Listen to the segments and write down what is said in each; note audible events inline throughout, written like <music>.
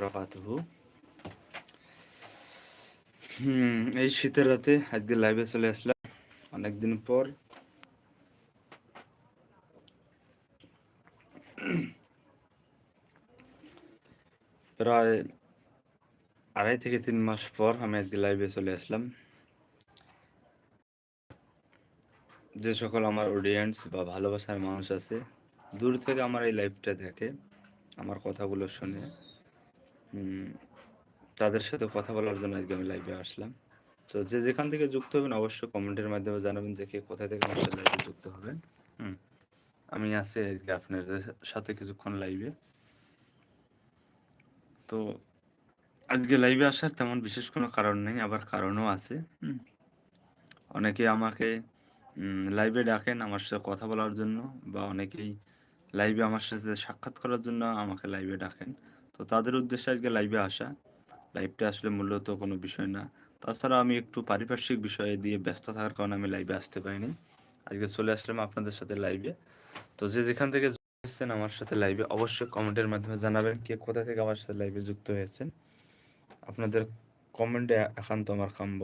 ওবরাকাতুহু হুম, এই শীতের রাতে আজকে লাইভে চলে আসলাম। অনেকদিন পর। প্রায় আড়াই থেকে তিন মাস পর আমি আজকে লাইভে চলে আসলাম। যে সকল আমার অডিয়েন্স বা ভালোবাসার মানুষ আছে, দূর থেকে আমার এই লাইভটা দেখে, আমার কথাগুলো শুনে তাদের সাথে কথা বলার জন্য আজকে আমি লাইভে আসলাম। তো যে যেখান থেকে যুক্ত হবেন, অবশ্যই কমেন্টের মাধ্যমে জানাবেন যে কে কোথা থেকে আমার লাইভে যুক্ত হবেন। হুম, আমি আছি আজকে আপনাদের সাথে কিছুক্ষণ লাইভে তো আজকে লাইভে আসার তেমন বিশেষ কোনো কারণ নেই, আবার কারণও আছে। অনেকে আমাকে লাইভে ডাকেন আমার সাথে কথা বলার জন্য, বা অনেকেই লাইভে আমার সাথে সাক্ষাৎ করার জন্য আমাকে লাইভে ডাকেন। তো তাদের উদ্দেশ্যে আজকে লাইভে আসা। লাইভটা আসলে মূলত কোনো বিষয় না। তাছাড়া আমি একটু পারিপার্শ্বিক বিষয়ে দিয়ে ব্যস্ত থাকার কারণে আমি লাইভে আসতে পারিনি। আজকে চলে আসলাম আপনাদের সাথে লাইভে তো যে যেখান থেকে এসেছেন আমার সাথে লাইভে অবশ্যই কমেন্টের মাধ্যমে জানাবেন কে কোথা থেকে আমার সাথে লাইভে যুক্ত হয়েছেন। আপনাদের কমেন্টে একান্ত আমার কাম্য।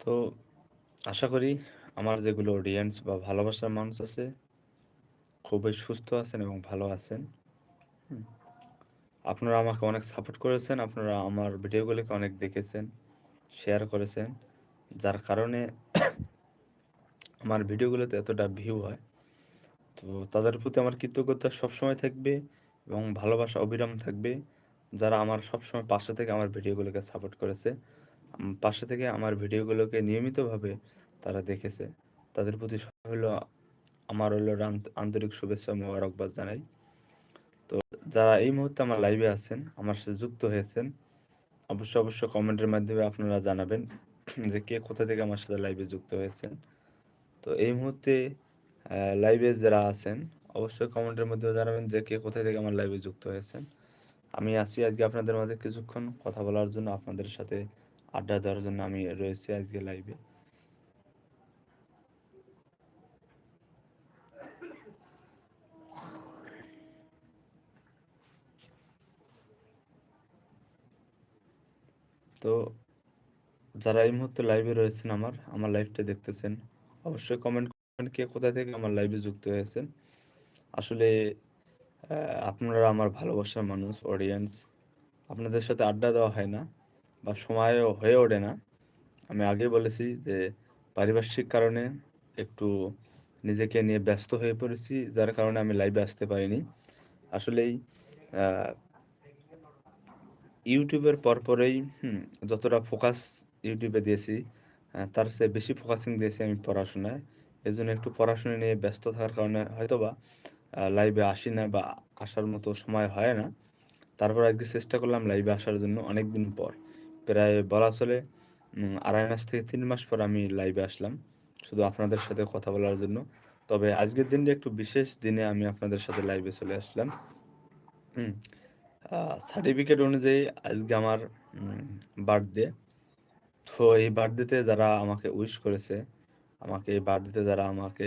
তো আশা করি আমার যেগুলো অডিয়েন্স বা ভালোবাসার মানুষ আছে, খুবই সুস্থ আছেন এবং ভালো আছেন। আপনারা আমাকে অনেক সাপোর্ট করেছেন, আপনারা আমার ভিডিওগুলোকে অনেক দেখেছেন শেয়ার করেছেন, যার কারণে <coughs> আমার ভিডিওগুলোতে এতটা ভিউ হয়। তো তাদের প্রতি আমার কৃতজ্ঞতা সবসময় থাকবে এবং ভালোবাসা অবিরাম থাকবে, যারা আমার সবসময় পাশে থেকে আমার ভিডিওগুলোকে সাপোর্ট করেছে। পাশে থেকে আমার ভিডিওগুলোকে নিয়মিতভাবে তারা দেখেছে। তাদের প্রতি হলো, আমার হলো আন্তরিক শুভেচ্ছা মোবারকবাদ জানাই। তো যারা এই মুহূর্তে আমার লাইভে আছেন, আমার সাথে যুক্ত হয়েছেন, অবশ্যই অবশ্যই কমেন্টের মাধ্যমে আপনারা জানাবেন যে কে কোথা থেকে আমার সাথে লাইভে যুক্ত হয়েছেন। তো এই মুহূর্তে লাইভে যারা আছেন, অবশ্যই কমেন্টের মধ্যে জানাবেন যে কে কোথা থেকে আমার লাইভে যুক্ত হয়েছেন। আমি আসি আজকে আপনাদের মাঝে কিছুক্ষণ কথা বলার জন্য আপনাদের সাথে আড্ডা দেওয়ার জন্য আমি রয়েছি আজকে লাইভে তো যারা এই মুহূর্তে লাইভে রয়েছেন আমার আমার লাইভটা দেখতেছেন, অবশ্যই কমেন্ট করবেন কে কোথা থেকে আমার লাইভে যুক্ত হয়েছেন। আসলে আপনারা আমার ভালোবাসার মানুষ অডিয়েন্স আপনাদের সাথে আড্ডা দেওয়া হয় না। বা সময়ও হয়ে ওঠে না। আমি আগে বলেছি যে পারিপার্শ্বিক কারণে একটু নিজেকে নিয়ে ব্যস্ত হয়ে পড়েছি, যার কারণে আমি লাইভে আসতে পারিনি। আসলেই ইউটিউবের পরপরেই যতটা ফোকাস ইউটিউবে দিয়েছি তার চেয়ে বেশি ফোকাসিং দিয়েছি আমি পড়াশোনায়। এই জন্য একটু পড়াশোনা নিয়ে ব্যস্ত থাকার কারণে হয়তো বা লাইভে আসি না বা আসার মতো সময় হয় না। তারপর আজকে চেষ্টা করলাম লাইভে আসার জন্য অনেক দিন পর। প্রায় বলা চলে আড়াই মাস থেকে তিন মাস পর আমি লাইভে আসলাম। শুধু আপনাদের সাথে কথা বলার জন্য। তবে আজকের দিনটা একটু বিশেষ দিনে আমি আপনাদের সাথে লাইভে চলে আসলাম। সার্টিফিকেট অনুযায়ী আজকে আমার বার্থডে তো এই বার্থডেতে যারা আমাকে উইশ করেছে, আমাকে এই বার্থডেতে যারা আমাকে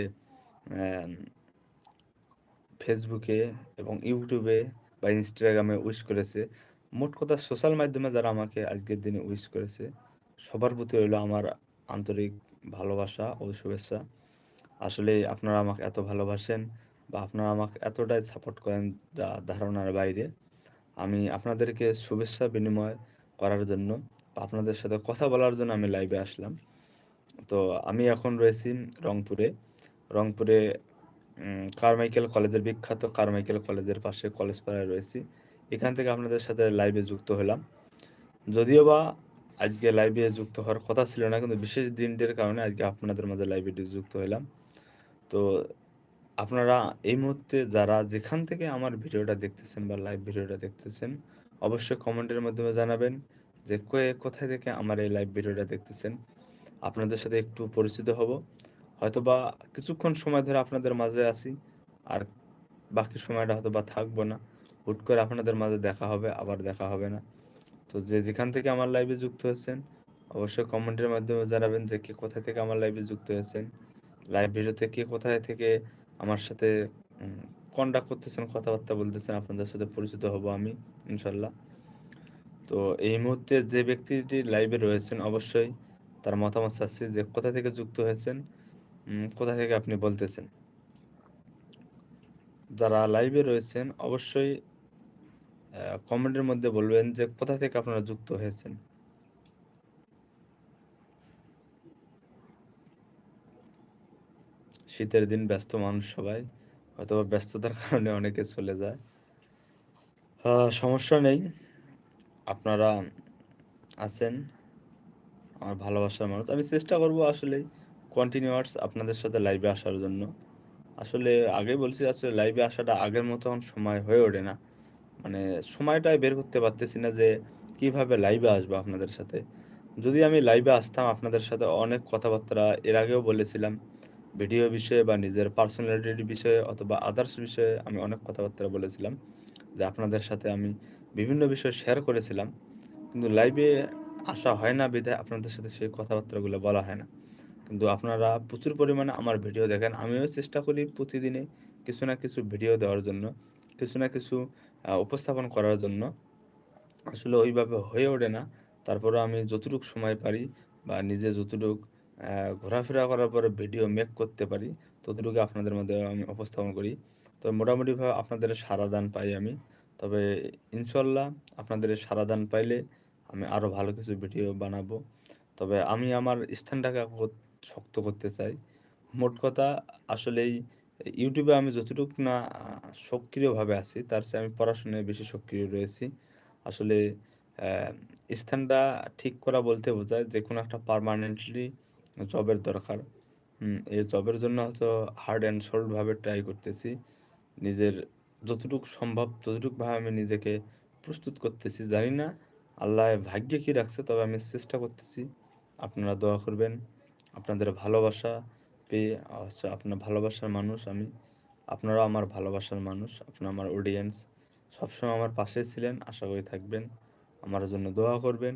ফেসবুকে এবং ইউটিউবে বা ইনস্টাগ্রামে উইশ করেছে মোট কথা সোশ্যাল মাধ্যমে যারা আমাকে আজকের দিনে উইশ করেছে, সবার প্রতি হইল আমার আন্তরিক ভালোবাসা ও শুভেচ্ছা। আসলে আপনারা আমাকে এত ভালোবাসেন বা আপনারা আমাকে এতটাই সাপোর্ট করেন যা ধারণার বাইরে। আমি আপনাদেরকে শুভেচ্ছা বিনিময় করার জন্য আপনাদের সাথে কথা বলার জন্য আমি লাইভে আসলাম। তো আমি এখন রয়েছি রংপুরে। রংপুরে কারমাইকেল কলেজের বিখ্যাত কারমাইকেল কলেজের পাশে কলেজ পাড়ায় রয়েছি। এখান থেকে আপনাদের সাথে লাইভে যুক্ত হলাম। যদিও বা আজকে লাইভে যুক্ত হওয়ার কথা ছিল না, কিন্তু বিশেষ দিনটির কারণে আজকে আপনাদের মাঝে লাইভে যুক্ত হলাম। তো আপনারা এই মুহূর্তে যারা যেখান থেকে আমার ভিডিওটা দেখতেছেন বা লাইভ ভিডিওটা দেখতেছেন, অবশ্যই কমেন্টের মাধ্যমে জানাবেন যে কোথায় থেকে আমার এই লাইভ ভিডিওটা দেখতেছেন। আপনাদের সাথে একটু পরিচিত হব। হয়তো বা কিছুক্ষণ সময় ধরে আপনাদের মাঝে আসি আর বাকি সময়টা হয়তো বা থাকব না। হুট করে আপনাদের মাঝে দেখা হবে, আবার দেখা হবে না। তো যে যেখান থেকে আমার লাইভে যুক্ত হয়েছেন, অবশ্যই কমেন্টের মাধ্যমে জানাবেন যে কে কোথা থেকে আমার লাইভে যুক্ত হয়েছেন লাইভ ভিডিওতে কে কোথায় থেকে আমার সাথে কন্ডাক্ট করতেছেন, কথাবার্তা বলতেছেন, আপনাদের সাথে পরিচিত হব আমি ইনশাল্লাহ তো এই মুহূর্তে যে ব্যক্তিটি লাইভে রয়েছেন, অবশ্যই তার মতামত চাচ্ছি যে কোথা থেকে যুক্ত হয়েছেন কোথা থেকে আপনি বলতেছেন। যারা লাইভে রয়েছেন, অবশ্যই কমেন্টের মধ্যে বলবেন যে কোথা থেকে আপনারা যুক্ত হয়েছেন? শীতের দিন ব্যস্ত মানুষ সবাই হয়তো ব্যস্ততার <laughs> কারণে অনেকে চলে যায়। সমস্যা নেই। আপনারা আছেন, আমার ভালোবাসার মানুষ। আমি চেষ্টা করব আসলে কন্টিনিউয়ার্স আপনাদের সাথে লাইভে আসার জন্য। আসলে আগে বলছি, আসলে লাইভে আসাটা আগের মতন সময় হয়ে ওঠে না। মানে সময়টাই বের করতে পারতেছি না যে কীভাবে লাইভে আসব আপনাদের সাথে। যদি আমি লাইভে আসতাম আপনাদের সাথে অনেক কথাবার্তা, এর আগেও বলেছিলাম। ভিডিও বিষয়ে বা নিজের পার্সোনালিটির বিষয়ে অথবা আদার্স বিষয়ে আমি অনেক কথাবার্তা বলেছিলাম, যে আপনাদের সাথে আমি বিভিন্ন বিষয় শেয়ার করেছিলাম। কিন্তু লাইভে আসা হয় না বিধায় আপনাদের সাথে সেই কথাবার্তাগুলো বলা হয় না। কিন্তু আপনারা প্রচুর পরিমাণে আমার ভিডিও দেখেন। আমিও চেষ্টা করি প্রতিদিনে কিছু না কিছু ভিডিও দেওয়ার জন্য। কিছু না কিছু উপস্থাপন করার জন্য। আসলে ওইভাবে হয়ে ওঠে না। তারপরে আমি যতটুকু সময় পারি বা নিজে যতটুকু ঘোরাফেরা করার পরে ভিডিও মেক করতে পারি, ততটুকু আপনাদের মধ্যে আমি উপস্থাপন করি। তো মোটামুটিভাবে আপনাদের সারাদান পাই আমি। তবে ইনশাল্লাহ আপনাদের সারাদান পাইলে আমি আরও ভালো কিছু ভিডিও বানাবো। তবে আমি আমার স্থানটাকে শক্ত করতে চাই। মোট কথা আসলেই ইউটিউবে আমি যতটুকু না সক্রিয়ভাবে আছি, তার চেয়ে আমি পড়াশোনায় বেশি সক্রিয় রয়েছি। আসলে স্থানটা ঠিক করা বলতে বোঝায় যে, কোনো একটা পারমানেন্টলি জবের দরকার। এই জবের জন্য হয়তো হার্ড অ্যান্ড সোল্ডভাবে ট্রাই করতেছি। নিজের যতটুকু সম্ভব, ততটুকুভাবে আমি নিজেকে প্রস্তুত করতেছি। জানি না আল্লাহ ভাগ্যে কী রাখছে, তবে আমি চেষ্টা করতেছি। আপনারা দোয়া করবেন। আপনাদের ভালোবাসা পেয়ে আচ্ছা আপনার ভালোবাসার মানুষ, আমি, আপনারাও আমার ভালোবাসার মানুষ আপনার আমার অডিয়েন্স সবসময় আমার পাশে ছিলেন, আশা করি থাকবেন। আমার জন্য দোয়া করবেন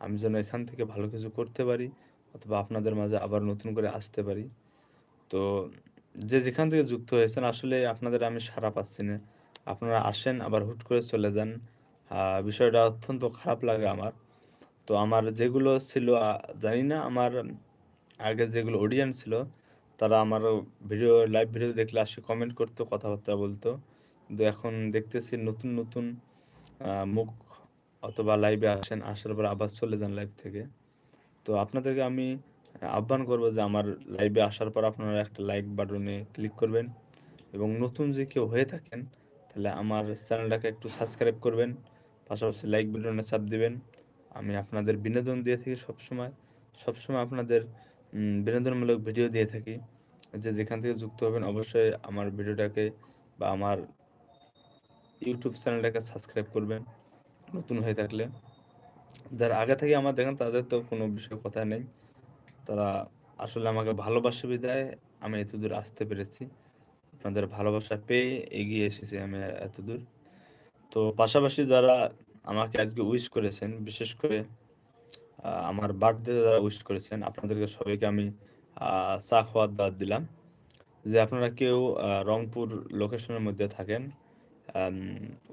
আমি যেন এখান থেকে ভালো কিছু করতে পারি, অথবা আপনাদের মাঝে আবার নতুন করে আসতে পারি। তো, যে যেখান থেকে যুক্ত হয়েছেন, আসলে আপনাদের আমি সারা পাচ্ছি না। আপনারা আসেন, আবার হুট করে চলে যান। বিষয়টা অত্যন্ত খারাপ লাগে আমার। তো আমার যেগুলো ছিল জানি না, আমার আগে যেগুলো অডিয়েন্স ছিল, তারা আমার ভিডিও লাইভ ভিডিও দেখলে আসে কমেন্ট করতো, কথাবার্তা বলতো। কিন্তু এখন দেখতেছি নতুন নতুন মুখ অথবা লাইভে আসেন, আসার পর আবার চলে যান লাইভ থেকে। তো আপনাদেরকে আমি আহ্বান করব যে আমার লাইভে আসার পর আপনারা একটা লাইক বাটনে ক্লিক করবেন এবং নতুন যে কেউ হয়ে থাকেন, তাহলে আমার চ্যানেলটাকে একটু সাবস্ক্রাইব করবেন, পাশাপাশি লাইক বাটনে চাপ দিবেন। আমি আপনাদের বিনোদন দিয়ে থাকি সবসময়। সবসময় আপনাদের বিনোদনমূলক ভিডিও দিয়ে থাকি। যে যেখান থেকে যুক্ত হবেন, অবশ্যই আমার ভিডিওটাকে বা আমার ইউটিউব চ্যানেলটাকে সাবস্ক্রাইব করবেন, নতুন হয়ে থাকলে। যারা আগে থেকে আমার দেখেন, তাদের তো কোনো বিষয় কথা নেই। তারা আসলে আমাকে ভালোবাসে বিদায় আমি এত দূর আসতে পেরেছি। আপনাদের ভালোবাসা পেয়ে এগিয়ে এসেছি আমি এত দূর তো পাশাপাশি যারা আমাকে আজকে উইশ করেছেন, বিশেষ করে আমার বার্থডে যারা উইশ করেছেন। আপনাদেরকে সবাইকে আমি চা খাওয়ার দাওয়াত দিলাম। যে আপনারা কেউ রংপুর লোকেশনের মধ্যে থাকেন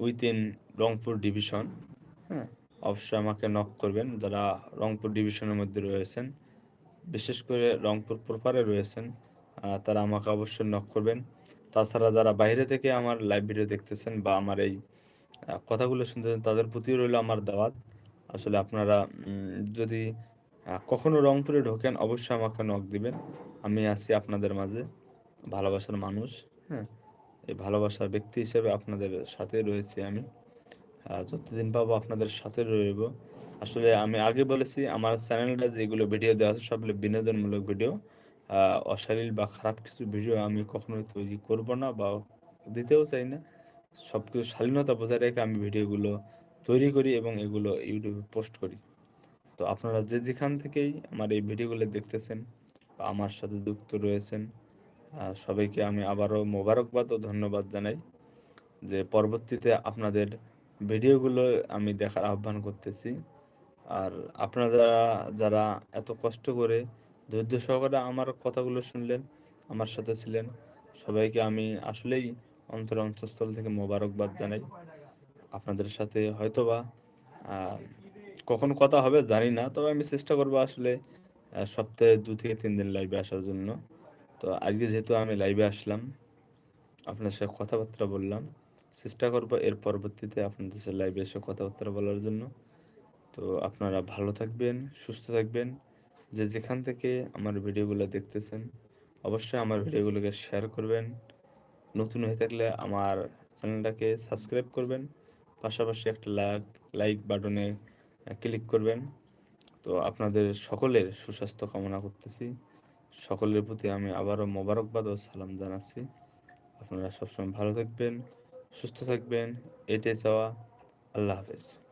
উইথিন রংপুর ডিভিশন হ্যাঁ অবশ্যই আমাকে নক করবেন। যারা রংপুর ডিভিশনের মধ্যে রয়েছেন, বিশেষ করে রংপুর প্রপারে রয়েছেন তারা আমাকে অবশ্যই নক করবেন। তাছাড়া যারা বাইরে থেকে আমার লাইভ ভিডিও দেখতেছেন বা আমার এই কথাগুলো শুনতেছেন, তাদের প্রতিও রইল আমার দাওয়াত। আসলে আপনারা যদি কখনো রংপুরে ঢোকেন, অবশ্যই আমাকে নক দিবেন। আমি আছি আপনাদের মাঝে, ভালোবাসার মানুষ হ্যাঁ? এই ভালোবাসার ব্যক্তি হিসেবে আপনাদের সাথে রয়েছি আমি। যতদিন পাবো আপনাদের সাথে রইব। আসলে আমি আগে বলেছি, আমার চ্যানেলটা যেগুলো ভিডিও দেওয়া আছে, সবগুলো বিনোদনমূলক ভিডিও। অশালীল বা খারাপ কিছু ভিডিও আমি কখনোই তৈরি করব না বা দিতেও চাই না। সব কিছু শালীনতা বজায় রেখে আমি ভিডিওগুলো তৈরি করি এবং এগুলো ইউটিউবে পোস্ট করি তো আপনারা যে যেখান থেকেই আমার এই ভিডিওগুলো দেখতেছেন বা আমার সাথে যুক্ত রয়েছেন সবাইকে আমি আবারও মোবারকবাদ ও ধন্যবাদ জানাই যে পরবর্তীতে আপনাদের ভিডিওগুলো আমি দেখার আহ্বান করতেছি আর আপনারা যারা যারা এত কষ্ট করে ধৈর্য সহকারে আমার কথাগুলো শুনলেন, আমার সাথে ছিলেন। সবাইকে আমি আসলেই অন্তরের অন্তঃস্থল থেকে মোবারকবাদ জানাই। আপনাদের সাথে হয়তোবা কখন কথা হবে জানি না। তবে আমি চেষ্টা করব আসলে সপ্তাহে দু থেকে তিন দিন লাইভে আসার জন্য। তো আজকে যেহেতু আমি লাইভে আসলাম, আপনার সাথে কথাবার্তা বললাম। চেষ্টা করব এর পরবর্তীতে আপনাদের সাথে লাইভে এসে কথাবার্তা বলার জন্য। তো আপনারা ভালো থাকবেন, সুস্থ থাকবেন। যে যেখান থেকে আমার ভিডিওগুলো দেখতেছেন, অবশ্যই আমার ভিডিওগুলোকে শেয়ার করবেন। নতুন হয়ে থাকলে আমার চ্যানেলটাকে সাবস্ক্রাইব করবেন। পাশাপাশি একটা লাগ লাইক বাটনে ক্লিক করবেন। তো আপনাদের সকলের সুস্বাস্থ্য কামনা করতেছি। সকলের প্রতি আমি আবারও মোবারকবাদ ও সালাম জানাচ্ছি। আপনারা সবসময় ভালো থাকবেন, সুস্থ থাকবেন। এটাই চাওয়া। আল্লাহ হাফেজ।